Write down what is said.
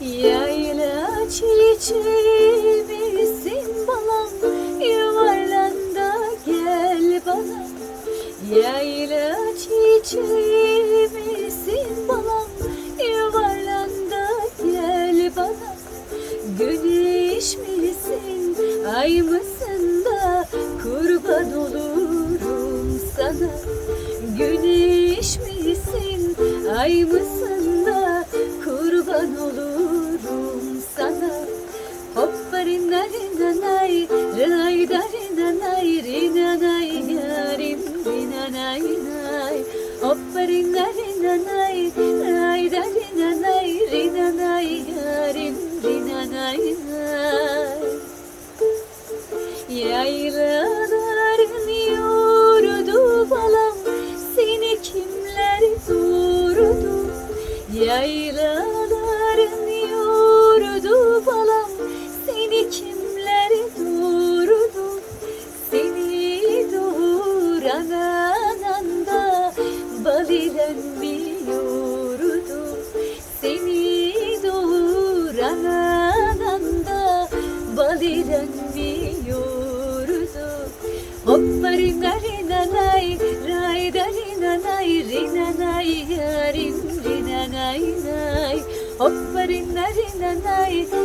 Yayla çiçeği misin balam Yuvarlan gel bana. Yayla çiçeği misin balam Yuvarlan gel bana. Güneş misin ay mısın da Kurban olurum sana? Güneş misin ay mısın Yaylaların yurdu balam Seni kimler durdu Yaylaların Bal ile mi yurdu Hopparinnarinanay, raydarinanay, rinanay, yarim, rinanay, nay. Hopparinnarinanay, raydarinanay,